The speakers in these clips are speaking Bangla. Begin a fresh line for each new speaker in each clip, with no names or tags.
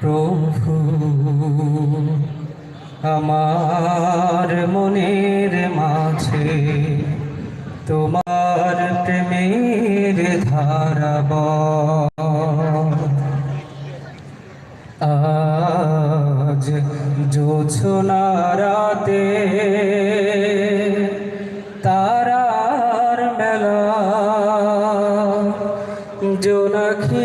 প্রভু আমার মনের মাঝে তোমার প্রেমের ধারাব আজ জোছনা রাতে তারার মেলা জোনাখি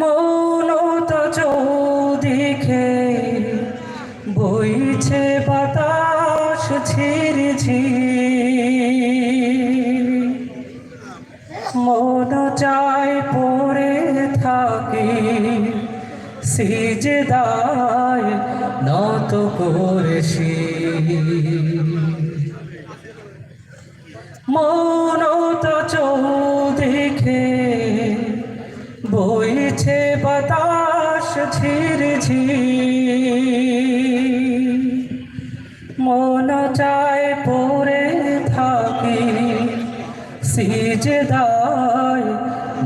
মৌনতা চৌদিকে বইছে বাতাস ঝিরঝি। মন চায় পড়ে থাকি সিজে দায় নত করেছি। মৌনতা চৌদিকে বইছে বাতাস ঝিরঝি। মন চায় পরে থাকি সিজদায়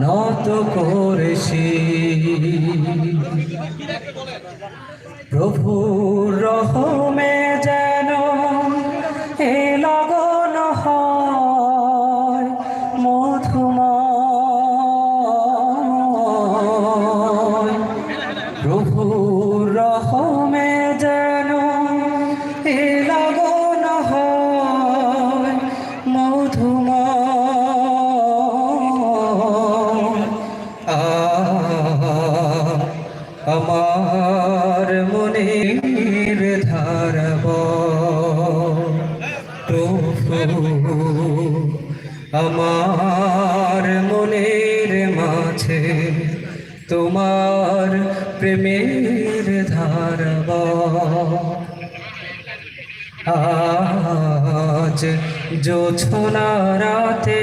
নত করেছি। প্রভু রহমে আমার মনের ধারব আমার মনের মাঝে তোমার প্রেমের ধারব আজ জোছনা রাতে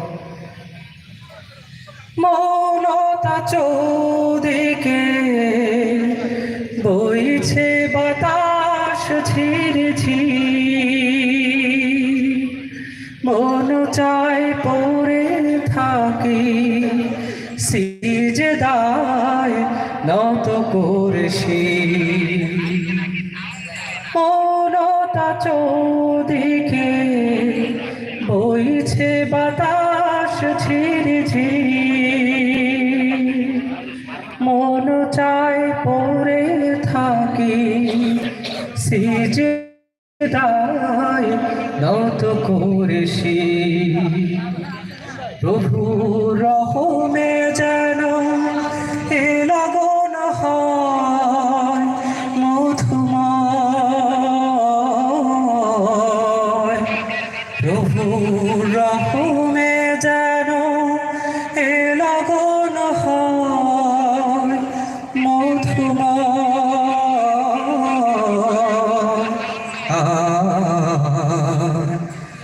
চৌদিকে বইছে বাতাস ঝিরঝি। মন চায় পড়ে থাকি সিজে দায় নত করছি। মৌনতা চৌদিকে বইছে বাতাস ঝিরঝি। সিজে দায় নত করেছি। প্রভু রহমে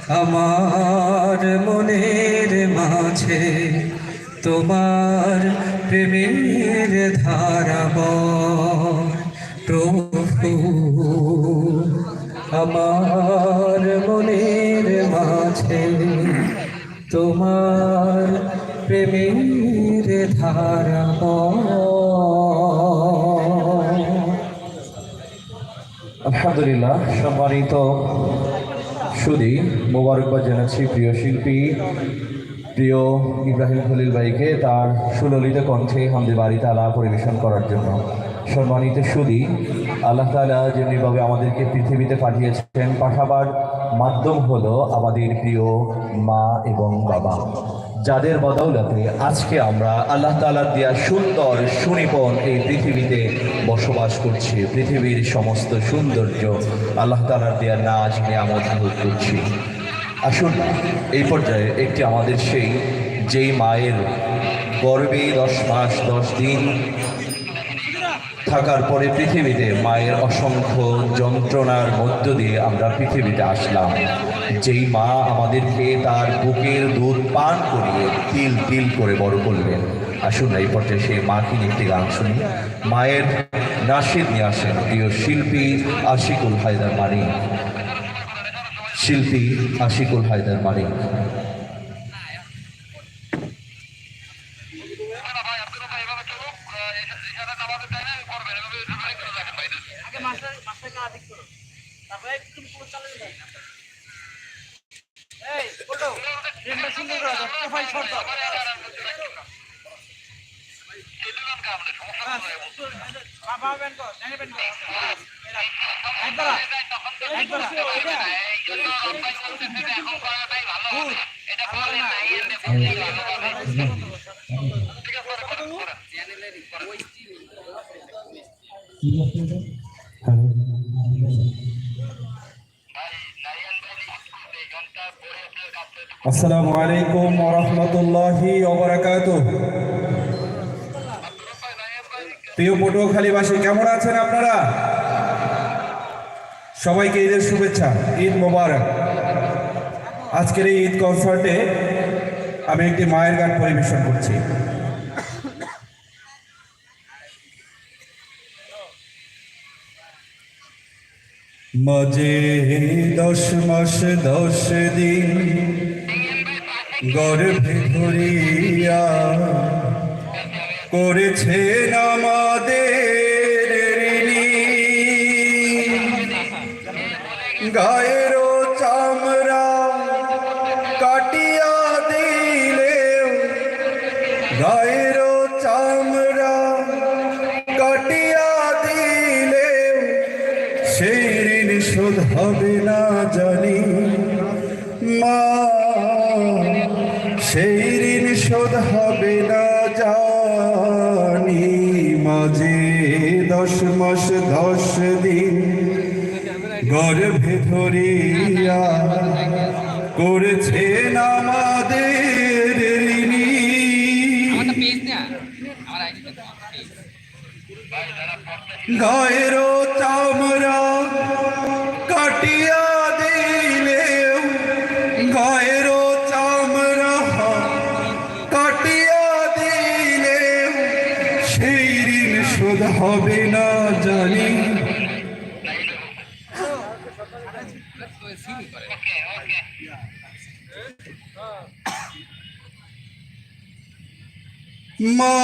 আমার মনের মাঝে তোমার প্রেমের ধারাব প্রভু, আমার মনের মাঝে তোমার প্রেমের ধারাব
আলহামদুলিল্লাহ, সম্মানিত সুদী মোবারকবাদ জানাচ্ছি প্রিয় শিল্পী, প্রিয় ইব্রাহিম খলিল ভাইকে তার সুললিত কণ্ঠে হামদে বাড়িতে আলা পরিবেশন করার জন্য। সম্মানিত সুদী আল্লাহ তালা যেমনিভাবে আমাদেরকে পৃথিবীতে পাঠিয়েছেন, পাঠাবার মাধ্যম হলো আমাদের প্রিয় মা এবং বাবা। যাদের বদৌলতে আজকে আমরা আল্লাহ তালার দেওয়া সুন্দর সুনিপন এই পৃথিবীতে বসবাস করছি, পৃথিবীর সমস্ত সৌন্দর্য আল্লাহ তালার দেওয়া নাচ নিয়ামত ভোগ করছি। আসুন, এই পর্যায়ে একটি আমাদের সেই, যেই মায়ের গর্বে দশ মাস, দশ দিন থাকার পরে পৃথিবীতে মায়ের অসংখ্য যন্ত্রণার মধ্য দিয়ে আমরা পৃথিবীতে আসলাম। যেই মা আমাদেরকে তার বুকের দুধ পান করিয়ে তিল তিল করে বড় করলেন। আসুন এই পর্যায়ে সেই মাকে নিয়ে একটি গান শুনি। মায়ের নাসিদ নিয়ে আসেন প্রিয় শিল্পী আশিকুল হায়দার মানিক। শিল্পী আশিকুল হায়দার মানিক।
ট্রেনটা সুন্দর করে দাও। প্রোফাইল শট দাও বাবা
আসসালামু আলাইকুম ওরহমতুল্লাহি ওবরাকাত প্রিয় পটুয়াখালীবাসী, কেমন আছেন আপনারা? সবাইকে ঈদের শুভেচ্ছা, ঈদ মোবারক। আজকের এই ঈদ কনসার্টে আমি একটি মায়ের গান পরিবেশন করছি। মাঝে দশ মাস দশ দিন গর্ভে ধরিয়া করেছেন আমাদের ঋণী। শোধ হবে না জানি মা সেই ঋণ শোধ হবে না জানি মাঝে দশ মাস দশ দিন গর্ভে ধরিয়া করেছেন আমাদের ঋণী। চামড়া মা,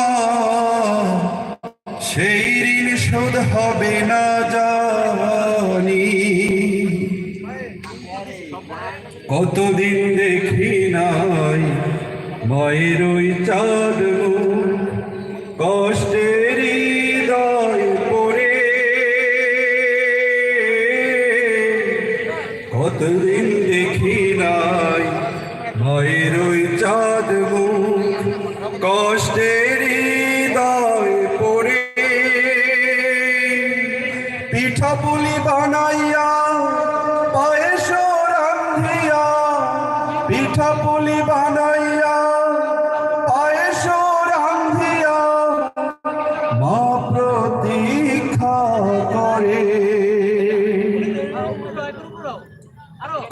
সেই ঋণ শোধ হবে না জানি। কতদিন দেখি নাই মায়ের ওই চাঁদ কষ্টের হৃদয় পড়ে। কতদিন দেখি নাই মায়ের ওই চাঁদ কষ্টের হৃদয় বানাইয়া পায়েস রান্ধিয়া পিঠা বানাইয়া পায়েস রান্ধিয়া মা প্রতীক্ষা করে।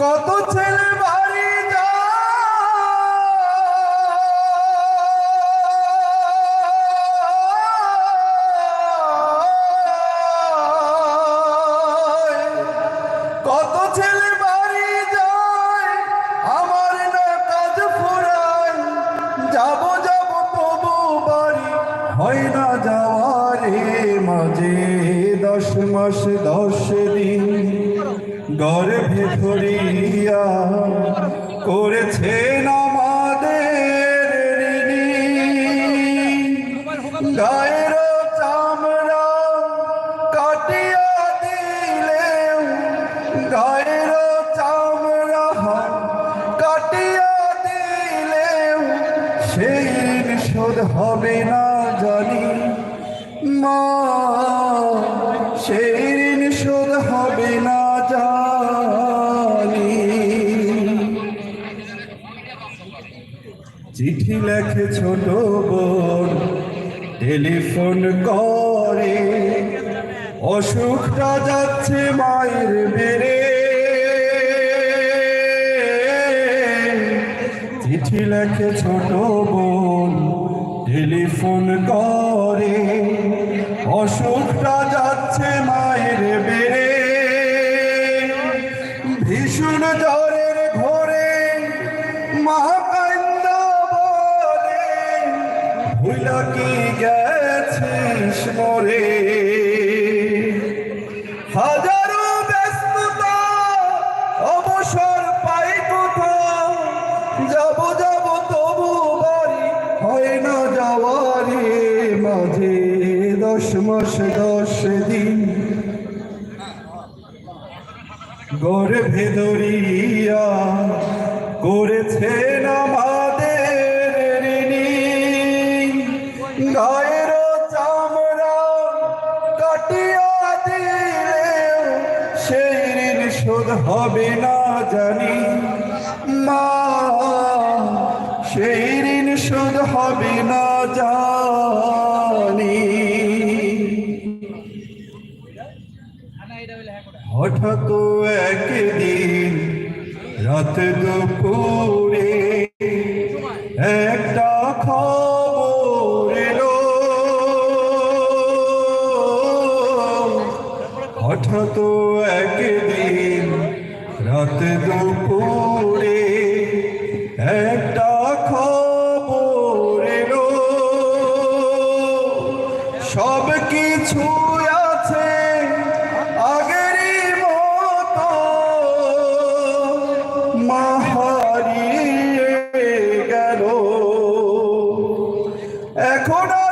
কত ছেলে মাস দশ দিন গর্ভে ধরিয়া গায়ের চামড়া কাটিয়া চামড়া কাটিয়া সেই হবে না জানি মা। সেই ঋণ শোধ হবে না চিঠি লেখে ছোট বোন, টেলিফোন করে। অসুখটা যাচ্ছে মায়ের বেড়ে। চিঠি লেখে ছোট বোন, টেলিফোন করে। অসুখটা যাচ্ছে মায়ের বেড়ে। ভীষণ জ্বরের ঘোরে মহাকান্দ বলে। ভুলা কি গেছিস মরে মাস দশ দিন গড় ভেদরিয়া করেছেন আমাদের গায়ের চামড়া কাটিয়া দিলেও সেই ঋণ শোধ হবে না জানি। মা, সেই ঋণ শোধ হবে না জানি। হঠাৎ একদিন। রাত দুপুরে একটা খবর এলো। হঠাৎ একদিন রাত দুপুরে
Ecuador.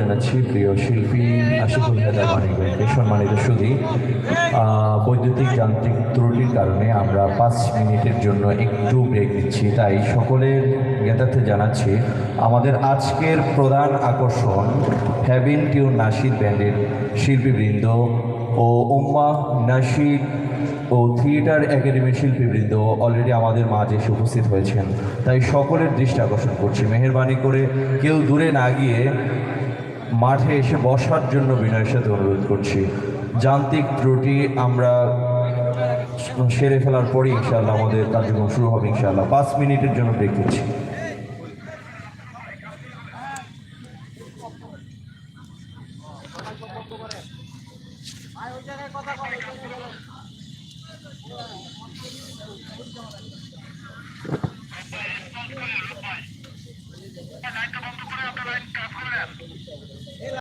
জানাচ্ছি প্রিয় শিল্পী হেদার মানিকগঞ্জকে সম্মানিত সুদী বৈদ্যুতিক যান্ত্রিক ত্রুটির কারণে আমরা পাঁচ মিনিটের জন্য একটু ব্রেক দিচ্ছি। তাই সকলের জ্ঞাতার্থে জানাচ্ছি, আমাদের আজকের প্রধান আকর্ষণ হ্যাভিন টিউন নাসির ব্যান্ডের শিল্পীবৃন্দ ও উম্মা নাসির ও থিয়েটার একাডেমির শিল্পীবৃন্দ অলরেডি আমাদের মাঝে এসে উপস্থিত হয়েছেন। তাই সকলের দৃষ্টি আকর্ষণ করছি। মেহরবানি করে কেউ দূরে না গিয়ে মাঠে এসে বসার জন্য বিনয়ের সাথে অনুরোধ করছি। যান্ত্রিক ত্রুটি আমরা সেরে ফেলার পরে ইনশাল্লাহ আমাদের কার্যক্রম শুরু হবে ইনশাল্লাহ পাঁচ মিনিটের জন্য
দেখেছি